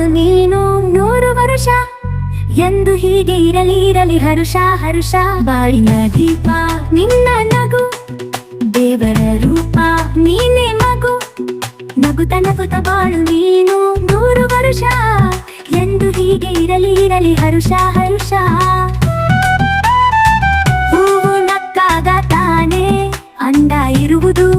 ನಾನು ನೀನು ನೂರು ವರುಷ. ಎಂದು ಹೀಗೆ ಇರಲಿ ಇರಲಿ ಹರುಷ ಹರುಷ. ಬಾಳಿನ ದೀಪ, ನಿನ್ನ ನಗು. ದೇವರ ರೂಪ, ನೀನೇ ಮಗು. ನಗುತ ನಗುತ ಬಾಳು ನೀನು ನೂರು ವರುಷ. ಎಂದು ಹೀಗೆ ಇರಲಿ ಇರಲಿ ಹರುಷ ಹರುಷ. ಹೂವು ನಕ್ಕಾಗ ತಾನೇ ಅಂಡ ಇರುವುದು.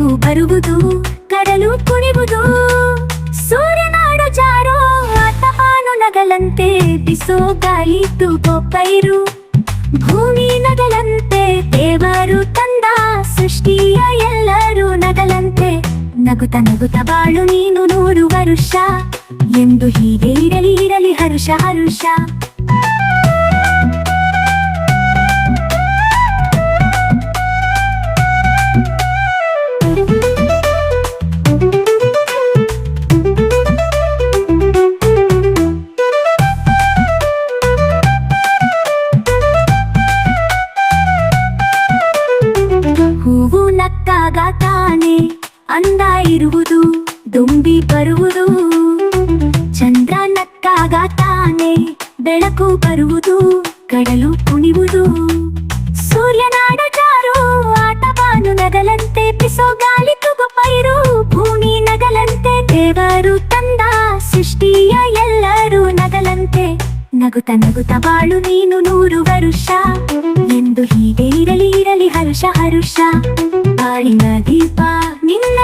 ಬೆಳಕು ಬರುವುದು ಕಡಲು ಕುಣಿವುದು ಸೂರ್ಯನಾಡು ಜಾರೋ ಆತಮಾನು ನಗಲಂತೆ ಬಿಸೋ ಗಾಳಿ ತೂಪೈರು ಭೂಮಿ ನಗಲಂತೆ ದೇವರು ತಂದ ಸೃಷ್ಟಿಯ ಎಲ್ಲರೂ ನಗಲಂತೆ ನಗುತ ನಗುತ ಬಾಳು ನೀನು ನೂರು ವರುಷ ಎಂದು ಹೀಗೆ ಇರಲಿ ಇರಲಿ ಹರುಷ ಹರುಷ ತಾನೆ ಅಂದ ಇರುವುದು, ದುಂಬಿ ಬರುವುದು. ಚಂದ್ರ ನಕ್ಕಾಗ ತಾನೆ ಬೆಳಕು ಬರುವುದು, ಕಡಲು ಕುಣಿವುದು. ಸೂರ್ಯನಾಡ ಜಾರು ಆಟವಾನು ನಗಲಂತೆ ಪಿಸೋ ಗಾಳಿ ತುಗು ಪೈರು ಭೂಮಿ ನಗಲಂತೆ. ದೇವರು ತಂದ ಸೃಷ್ಟಿಯ ಎಲ್ಲರೂ ನಗಲಂತೆ. ನಗುತ ನಗುತ ಬಾಳು ನೀನು ನೂರು ವರುಷ, ಎಂದು ಹೀಗೆ ಇರಲಿ ಇರಲಿ ಹರುಷ ಹರುಷ. ಬಾಳಿನ ದೀಪ ನಿನ್ನ